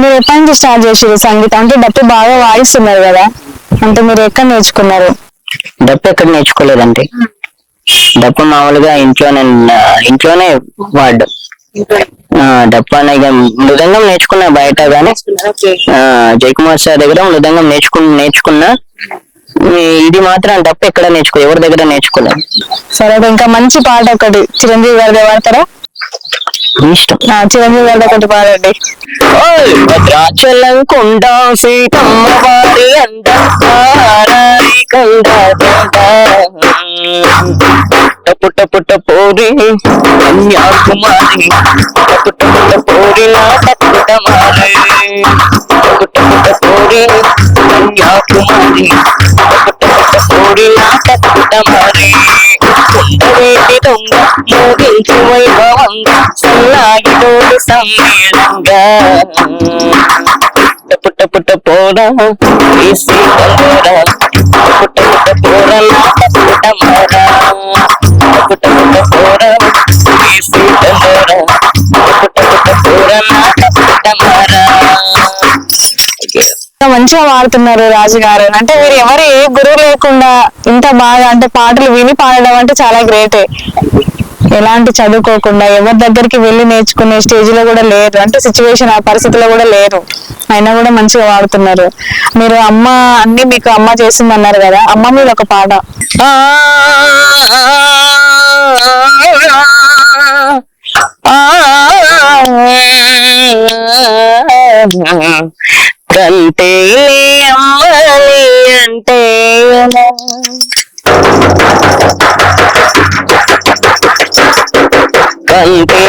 మీరు ఎప్పటి నుంచి స్టార్ట్ చేసారు సంగీతం? అంటే డప్పు బాగా వాయిస్తున్నారు కదా. అంటే మీరు ఎక్కడ నేర్చుకున్నారు? డప్పు ఎక్కడ నేర్చుకోలేదండి. డప్పు మామూలుగా ఇంట్లోనే ఇంట్లోనే వాడు డప్పు అనే మృదంగం నేర్చుకున్నా బయట గానీ. జయకుమార్ సార్ దగ్గర మృదంగం నేర్చుకు నేర్చుకున్నా. ఇది మాత్రం డప్పు ఎక్కడ నేర్చుకో ఎవరి దగ్గర నేర్చుకోలేదు సరే ఇంకా మంచి పాట ఒకటి. చిరంజీవి గారిది వాడతారా ఇష్టం. చిరంజీవి గారిది ఒకటి పాడండి. భద్రాచలం కొండ సీతమ్మ వారి పోరి కన్యాకుమారి కొండవేటి వైభవంగా సన్నాగి తోడు సమ్మేళంగా పుట్ట పుట్ట పోరా ఈ సీతలోరా పుట్ట పుట్ట పోరా పుట్ట మారా పుట్ట పుట్ట పోరా ఈ సీతలోరా పుట్ట పుట్ట పోరా పుట్ట మారా మంచిగా పాడుతున్నారు రాజు గారు? అంటే మీరు ఎవరు ఏ గురువు లేకుండా ఇంత బాగా అంటే పాటలు విని పాడడం అంటే చాలా గ్రేటే ఎలాంటి చదువుకోకుండా ఎవరి దగ్గరికి వెళ్ళి నేర్చుకునే స్టేజ్లో కూడా లేరు. అంటే సిచ్యువేషన్ ఆ పరిస్థితిలో కూడా లేరు. అయినా కూడా మంచిగా వాడుతున్నారు మీరు అమ్మ అన్ని మీకు అమ్మ చేసిందన్నారు కదా అమ్మ మీద ఒక పాట. కంటే అమ్మని అంటే కంటే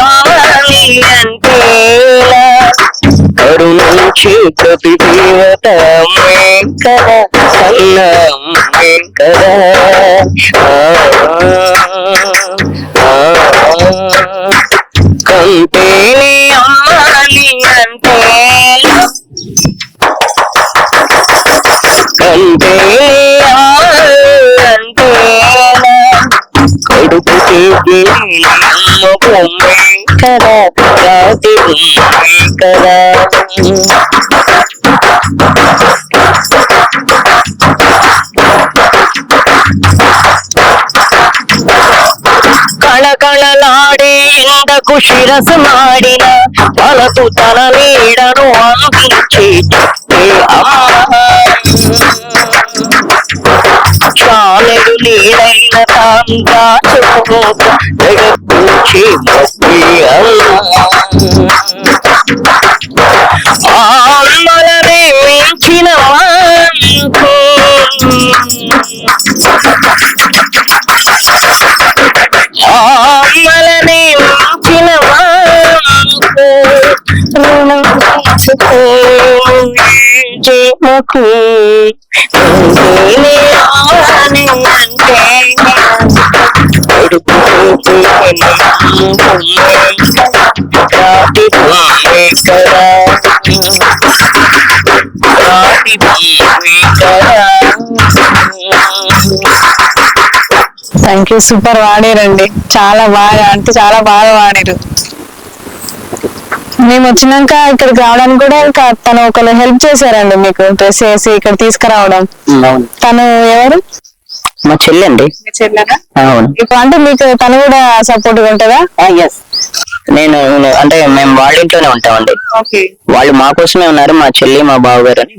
అమ్మని అంటే కరుణించి ప్రతి దేవత కదా కన్నా కదా కడుపు చేతి అమ్మ బొమ్మే కదా ఎండకు శిరసు తన నీడను అందించి అమ్మ. జగత్తుచి ఆ మించిన వాంకు మించిన వాంకు థ్యాంక్ యూ సూపర్ వాడారండి. చాలా బాగా అంటే చాలా బాగా వాడారు. మేము వచ్చినాక ఇక్కడికి రావడానికి కూడా ఇంకా తను ఒకరు హెల్ప్ చేశారండి మీకు. డ్రెస్ వేసి ఇక్కడ తీసుకురావడం. తను ఎవరు? మా చెల్లి అండి అవును. ఇప్పుడు అంటే మీకు తను కూడా సపోర్ట్ ఉంటుందా? ఎస్ నేను అంటే మేము వాళ్ళ ఇంట్లోనే ఉంటామండి వాళ్ళు మా కోసమే ఉన్నారు మా చెల్లి మా బావగారు అని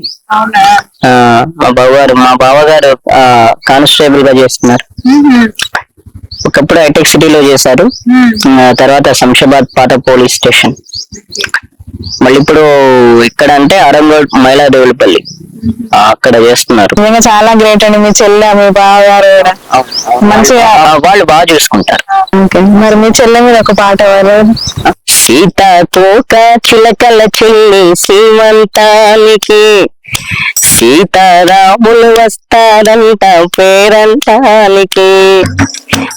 మా బావగారు మా బావగారు కానిస్టేబుల్గా చేస్తున్నారు. ఒకప్పుడు హైటెక్ సిటీలో చేశారు. తర్వాత శంషాబాద్ పాత పోలీస్ స్టేషన్. మళ్ళీ ఇప్పుడు ఇక్కడ అంటే ఆరంగోడ్ మైలాదేవులపల్లి ఆ, అక్కడ చేస్తున్నారు. నిజంగా చాలా గ్రేట్ అండి. మీ చెల్లె మీ బావగారు కూడా. మంచిగా వాళ్ళు బాగా చూసుకుంటారు. ఓకే. మరి మీ చెల్లె మీద ఒక పాట ఎవరు? సీతాకోక చిలకల చెల్లి సీమంతానికి సీతారాములు వస్తారంట పేరంటానికి.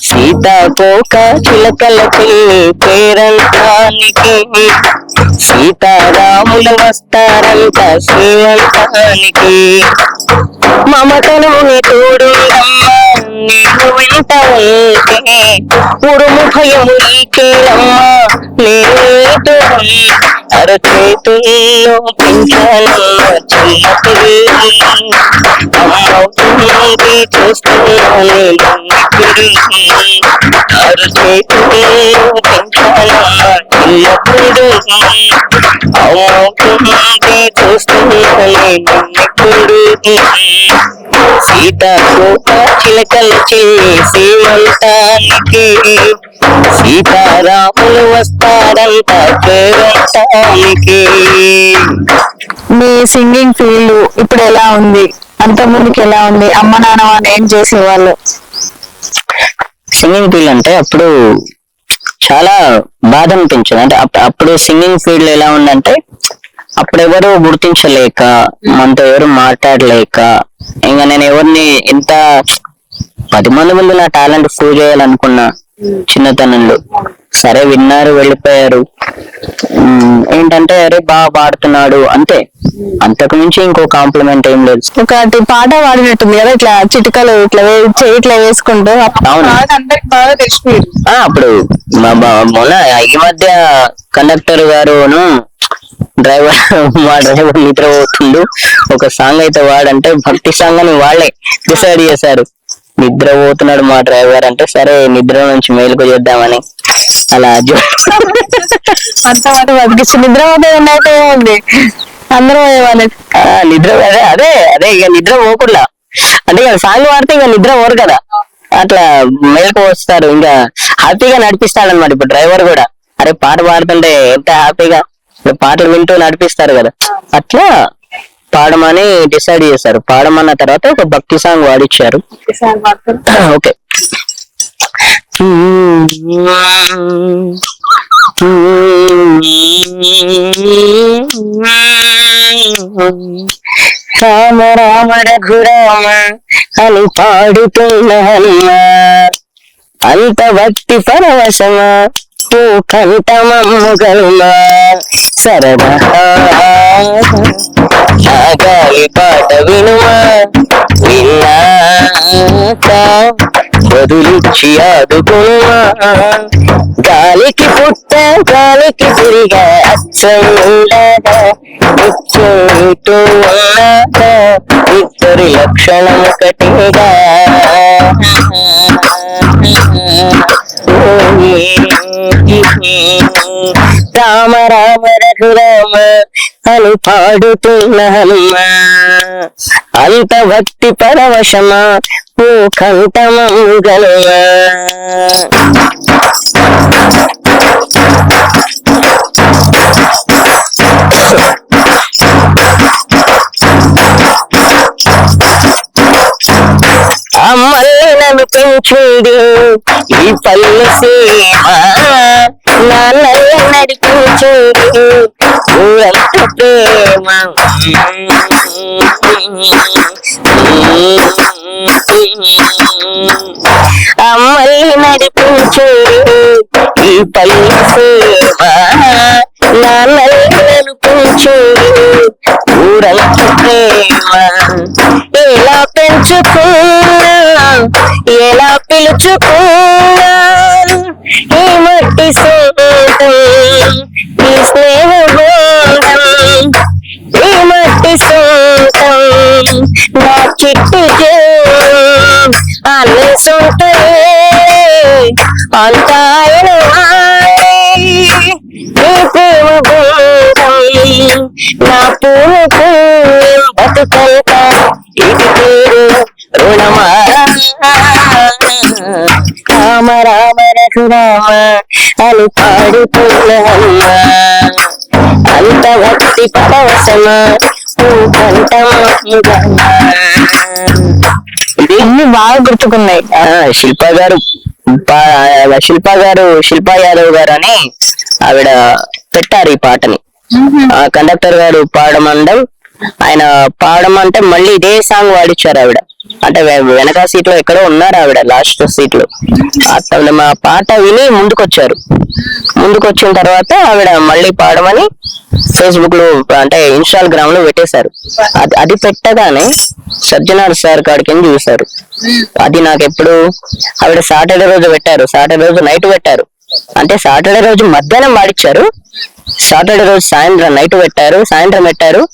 సీతాకోక చిలకల చెల్లి పేరంటానికి. సీతారాములు వస్తారంట శ్రీమంతానికి మమతను తోడు నీకు వెంట ఉంటే ఉరుము భయము నీకేలమ్మ లేదు అరచేతుల్లో పెంచాలమ్మ చిన్నపిల్లి అమ్మవుతుంది చూస్తున్నాను అరచేతుల్లో పెంచాలమ్మ చిన్నప్పుడు చూస్తున్నాను ఇప్పుడు సీతాకోక చిలకలు చేసి మంటానికి సీతారాములు వస్తారంట పేరంటానికి మీ సింగింగ్ ఫీల్డ్ ఇప్పుడు ఎలా ఉంది? అంత ముందుకి ఎలా ఉంది? అమ్మ నాన్న వాళ్ళు ఏం చేసేవాళ్ళు? సింగింగ్ ఫీల్డ్ అంటే అప్పుడు చాలా బాధ అనిపించింది. అంటే అప్పుడు సింగింగ్ ఫీల్డ్ ఎలా ఉందంటే అప్పుడు ఎవరు గుర్తించలేక మనతో ఎవరు మాట్లాడలేక ఇంకా నేను ఎవరిని ఎంత పది మంది ముందు నా టాలెంట్ ప్రూవ్ చేయాలనుకున్నా చిన్నతనంలో. సరే విన్నారు వెళ్ళిపోయారు. ఏంటంటే అరే బాగా పాడుతున్నాడు. అంతే. అంతకు మించి ఇంకో కాంప్లిమెంట్ ఏం లేదు. ఒకటి పాట పాడినట్టుంది కదా ఇట్లా చిటికలు ఇట్లా వే- చేయి ఇట్లా వేసుకుంటూ. అవును. పాట అందరికి బాగా తెలిసిపోయింది. ఆ అప్పుడు మా బా- మొన్న ఈ మధ్య కండక్టర్ గారును డ్రైవర్ మా డ్రైవర్ నిద్ర పోతుండు ఒక సాంగ్ అయితే వాడంటే భక్తి సాంగ్ అని వాళ్ళే డిసైడ్ చేశారు. నిద్ర పోతున్నాడు మా డ్రైవర్ అంటే సరే నిద్ర నుంచి మేలుకు చేద్దామని. అలా అంత మాట బతికించి నిద్ర పోతే ఉంది అందరూ పోయేవాళ్ళు నిద్ర అదే అదే అదే ఇక నిద్ర పోకుండా. అంటే ఇక సాంగ్ వాడితే ఇక నిద్ర పోరు కదా. అట్లా మేలుకు వస్తారు ఇంకా హ్యాపీగా నడిపిస్తాడు అనమాట ఇప్పుడు డ్రైవర్ కూడా. అరే పాట పాడుతుంటే ఎంత హ్యాపీగా. పాటలు వింటూ నడిపిస్తారు కదా. అట్లా పాడమని డిసైడ్ చేశారు పాడమన్న తర్వాత ఒక భక్తి సాంగ్ వాడిచ్చారు. ఓకే. రామ రామ రఘురామ అని పాడుతున్న పాడుతున్నా అంత భక్తి పరవశమా? ఓ కంఠమమ్ముగలుమా సరదా. గాలి పాట వినుమా? విన్నా బదులిచ్చి ఆదుకున్నా గాలికి పుట్ట గాలికి తిరిగా అచ్చండగా ఇచ్చేటు ఉన్నాక ఇద్దరి లక్షణం ఒకటిగా. రామ రామ రఘురామ అని పాడుతున్న హనుమ. అంత భక్తి పరవశమా ఓ కంఠమంగళమా? అమ్మల్ని ఈ పల్లె సీమ నాన్నల్ని నడిపించింది ఊరంత ప్రేమ. అమ్మల్ని ఈ పల్లె సేవ నాన్నల్ని నడిపించింది ఊరంత ప్రేమ ఎలా పెంచుకున్నా? ఎలా పిలుచుకున్నా? ఈ మట్టి అంతాయన ఈ ప్రేమ బోధం నా పూలకు బతుకంత ఇది పేరు రుణమా రామ రామ రఘురామ అని పాడుతున్న అంత భక్తి పరవశమా ఇది? అన్ని బాగా గుర్తుకున్నాయి. శిల్ప గారు శిల్ప గారు శిల్పా యాదవ్ గారు అని ఆవిడ పెట్టారు ఈ పాటని. ఆ కండక్టర్ గారు పాడమండం ఆయన పాడడం అంటే మళ్ళీ ఇదే సాంగ్ వాడిచ్చారు ఆవిడ. అంటే వెనక సీట్లో ఎక్కడో ఉన్నారు ఆవిడ లాస్ట్ సీట్లో. అతను మా పాట విని ముందుకొచ్చారు. ముందుకు వచ్చిన తర్వాత ఆవిడ మళ్ళీ పాడమని ఫేస్బుక్లో అంటే ఇన్స్టాగ్రామ్లో పెట్టేశారు. అది అది పెట్టగానే సజ్జనార్ సార్ కాడికి చూశారు. అది నాకు ఎప్పుడు ఆవిడ సాటర్డే రోజు పెట్టారు. సాటర్డే రోజు నైట్ పెట్టారు. అంటే సాటర్డే రోజు మధ్యాహ్నం పాడిచ్చారు సాటర్డే రోజు సాయంత్రం నైట్ పెట్టారు. సాయంత్రం పెట్టారు.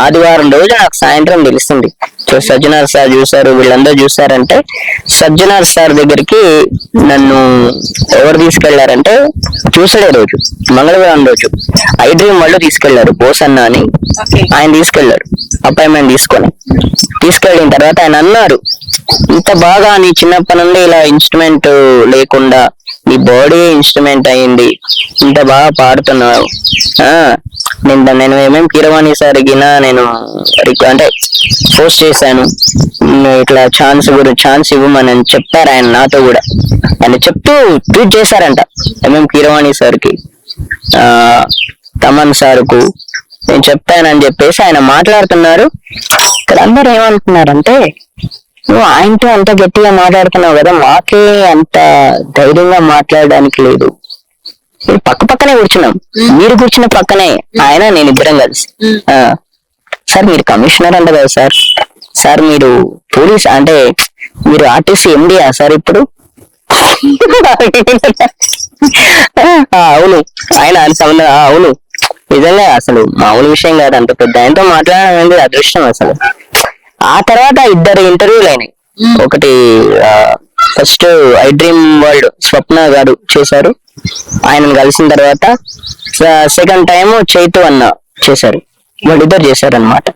ఆదివారం రోజు నాకు సాయంత్రం తెలుస్తుంది. సో సజ్జనార్ సార్ చూసారు వీళ్ళందరూ చూసారంటే సజ్జనార్ సార్ దగ్గరికి నన్ను ఎవరు తీసుకెళ్ళారంటే చూసడే రోజు మంగళవారం రోజు ఐ డ్రీమ్ వాళ్ళు తీసుకెళ్ళారు బోసన్న అని ఆయన తీసుకెళ్ళారు అపాయింట్మెంట్ తీసుకొని. తీసుకెళ్ళిన తర్వాత ఆయన అన్నారు ఇంత బాగా నీ చిన్నప్పటి నుండి ఇలా ఇన్స్ట్రుమెంట్ లేకుండా నీ బాడీ ఇన్స్ట్రుమెంట్ అయింది ఇంత బాగా పాడుతున్నావు. ఆ నేను నేను ఏమేం కీరవాణి సార్ గిన నేను అంటే ఫోర్స్ చేశాను. ఇట్లా ఛాన్స్ గురించి ఛాన్స్ ఇవ్వమని అని చెప్పారు ఆయన నాతో కూడా. ఆయన చెప్తూ ట్వీట్ చేశారంట ఎంఎం కీరవాణి సార్కి? ఆ తమన్ సార్కు. నేను చెప్తానని చెప్పేసి ఆయన మాట్లాడుతున్నారు. ఇక్కడ అందరు ఏమంటున్నారంటే నువ్వు ఆయనతో అంత గట్టిగా మాట్లాడుతున్నావు కదా మాకే అంత ధైర్యంగా మాట్లాడడానికి లేదు. పక్క పక్కనే కూర్చున్నాం. మీరు కూర్చున్న పక్కనే ఆయన నేను ఇద్దరం కలిసి. సార్ మీరు కమిషనర్ అంట కదా సార్. సార్ మీరు పోలీస్ అంటే మీరు ఆర్టీసీ ఎండియా సార్ ఇప్పుడు? అవును. ఆయన సంబంధం అవును. నిజంగా అసలు మామూలు విషయం కాదు. అంత పెద్ద ఆయనతో మాట్లాడడం అనేది అదృష్టం అసలు. ఆ తర్వాత ఇద్దరు ఇంటర్వ్యూలు అయినాయి. ఒకటి first I dream world Swapna గారు చేశారు. ఆయనను కలిసిన తర్వాత సెకండ్ టైం చైతు అన్న చేశారు. వాళ్ళిద్దరు చేశారు అనమాట